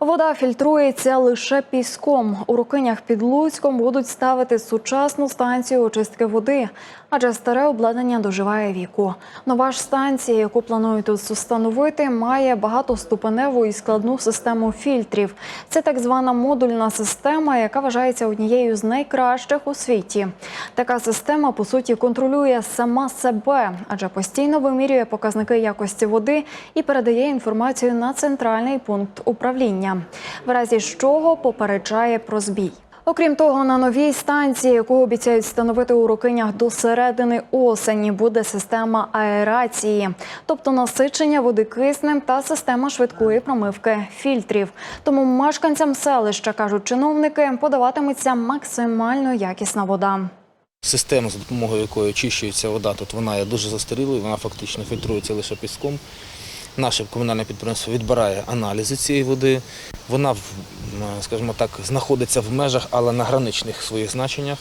Вода фільтрується лише піском. У Рукинях під Луцьком будуть ставити сучасну станцію очистки води, адже старе обладнання доживає віку. Нова ж станція, яку планують тут встановити, має багатоступеневу і складну систему фільтрів. Це так звана модульна система, яка вважається однією з найкращих у світі. Така система по суті контролює сама себе, адже постійно вимірює показники якості води і передає інформацію на центральний пункт управління, в разі чого попереджає про збій. Окрім того, на новій станції, яку обіцяють встановити у Рокинях до середини осені, буде система аерації, тобто насичення води киснем та система швидкої промивки фільтрів. Тому мешканцям селища кажуть чиновники, подаватиметься максимально якісна вода. Система, за допомогою якої очищується вода, тут вона є дуже застарілою, вона фактично фільтрується лише піском. Наше комунальне підприємство відбирає аналізи цієї води. Вона, скажімо так, знаходиться в межах, але на граничних своїх значеннях.